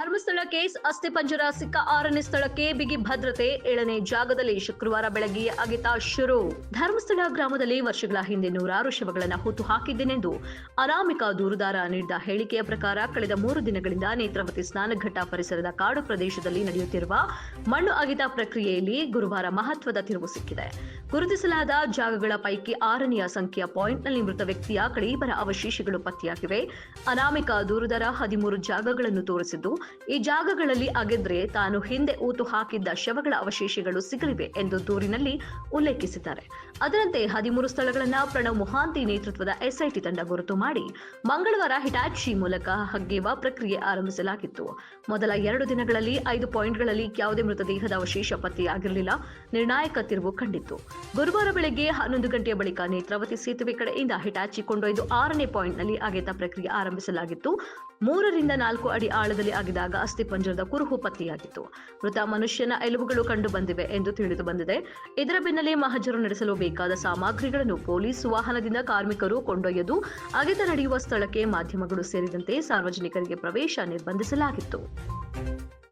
dejar Dharmasthala case ಅಸ್ಥಿಪಂಜರ ಸಿಕ್ಕ ಆರನೇ ಸ್ಥಳಕ್ಕೆ ಬಿಗಿ ಭದ್ರತೆ ಏಳನೇ ಜಾಗದಲ್ಲಿ ಶುಕ್ರವಾರ ಬೆಳಗ್ಗೆ ಅಗಿತ ಶುರು. ಧರ್ಮಸ್ಥಳ ಗ್ರಾಮದಲ್ಲಿ ವರ್ಷಗಳ ಹಿಂದೆ ನೂರಾರು ಶವಗಳನ್ನು ಹೊತ್ತು ಹಾಕಿದ್ದೇನೆಂದು ಅನಾಮಿಕ ದೂರುದಾರ ನೀಡಿದ ಹೇಳಿಕೆಯ ಪ್ರಕಾರ ಕಳೆದ ಮೂರು ದಿನಗಳಿಂದ ನೇತ್ರಾವತಿ ಸ್ನಾನಘಟ್ಟ ಪರಿಸರದ ಕಾಡು ಪ್ರದೇಶದಲ್ಲಿ ನಡೆಯುತ್ತಿರುವ ಮಣ್ಣು ಅಗಿತ ಪ್ರಕ್ರಿಯೆಯಲ್ಲಿ ಗುರುವಾರ ಮಹತ್ವದ ತಿರುವು ಸಿಕ್ಕಿದೆ. ಗುರುತಿಸಲಾದ ಜಾಗಗಳ ಪೈಕಿ ಆರನೆಯ ಸಂಖ್ಯೆಯ ಪಾಯಿಂಟ್ನಲ್ಲಿ ಮೃತ ವ್ಯಕ್ತಿಯ ಕಳೀಬರ ಅವಶೇಷಗಳು ಪತ್ತೆಯಾಗಿವೆ. ಅನಾಮಿಕ ದೂರುದಾರ ಹದಿಮೂರು ಜಾಗಗಳನ್ನು ತೋರಿಸಿದ್ದು ಈ ಜಾಗಗಳಲ್ಲಿ ಅಗೆದ್ರೆ ತಾನು ಹಿಂದೆ ಊತು ಹಾಕಿದ್ದ ಶವಗಳ ಅವಶೇಷಗಳು ಸಿಗಲಿವೆ ಎಂದು ದೂರಿನಲ್ಲಿ ಉಲ್ಲೇಖಿಸಿದ್ದಾರೆ. ಅದರಂತೆ ಹದಿಮೂರು ಸ್ಥಳಗಳನ್ನ ಪ್ರಣವ್ ಮೊಹಾಂತಿ ನೇತೃತ್ವದ ಎಸ್ಐಟಿ ತಂಡ ಗುರುತು ಮಾಡಿ ಮಂಗಳವಾರ ಹಿಟಾಚಿ ಮೂಲಕ ಹಗ್ಗೆವ ಪ್ರಕ್ರಿಯೆ ಆರಂಭಿಸಲಾಗಿತ್ತು. ಮೊದಲ ಎರಡು ದಿನಗಳಲ್ಲಿ ಐದು ಪಾಯಿಂಟ್ಗಳಲ್ಲಿ ಯಾವುದೇ ಮೃತದೇಹದ ಅವಶೇಷ ಪತ್ತೆಯಾಗಿರಲಿಲ್ಲ. ನಿರ್ಣಾಯಕ ತಿರುವು ಕಂಡಿತ್ತು. ಗುರುವಾರ ಬೆಳಗ್ಗೆ ಹನ್ನೊಂದು ಗಂಟೆಯ ಬಳಿಕ ನೇತ್ರಾವತಿ ಸೇತುವೆ ಕಡೆಯಿಂದ ಹಿಟಾಚಿ ಕೊಂಡೊಯ್ದು ಆರನೇ ಪಾಯಿಂಟ್ನಲ್ಲಿ ಅಗೆತ ಪ್ರಕ್ರಿಯೆ ಆರಂಭಿಸಲಾಗಿತ್ತು. ಮೂರರಿಂದ ನಾಲ್ಕು ಅಡಿ ಆಳದಲ್ಲಿ ಅಗೆದಾಗ ಅಸ್ಥಿಪಂಜರದ ಕುರುಹು ಪತ್ತೆಯಾಗಿತ್ತು ಮೃತ ಮನುಷ್ಯನ ಎಲುಬುಗಳು ಕಂಡು ಬಂದಿವೆ ಎಂದು ತಿಳಿದು ಬಂದಿದೆ. ಇದರ ಬೆನ್ನಲ್ಲೇ ಮಹಜರು ನಡೆಸಲು ಬೇಕಾದ ಸಾಮಗ್ರಿಗಳನ್ನು ಪೊಲೀಸ್ ವಾಹನದಿಂದ ಕಾರ್ಮಿಕರು ಕೊಂಡೊಯ್ಯದು ಅಗೆತ ನಡೆಯುವ ಸ್ಥಳಕ್ಕೆ ಮಾಧ್ಯಮಗಳು ಸೇರಿದಂತೆ ಸಾರ್ವಜನಿಕರಿಗೆ ಪ್ರವೇಶ ನಿರ್ಬಂಧಿಸಲಾಗಿತ್ತು.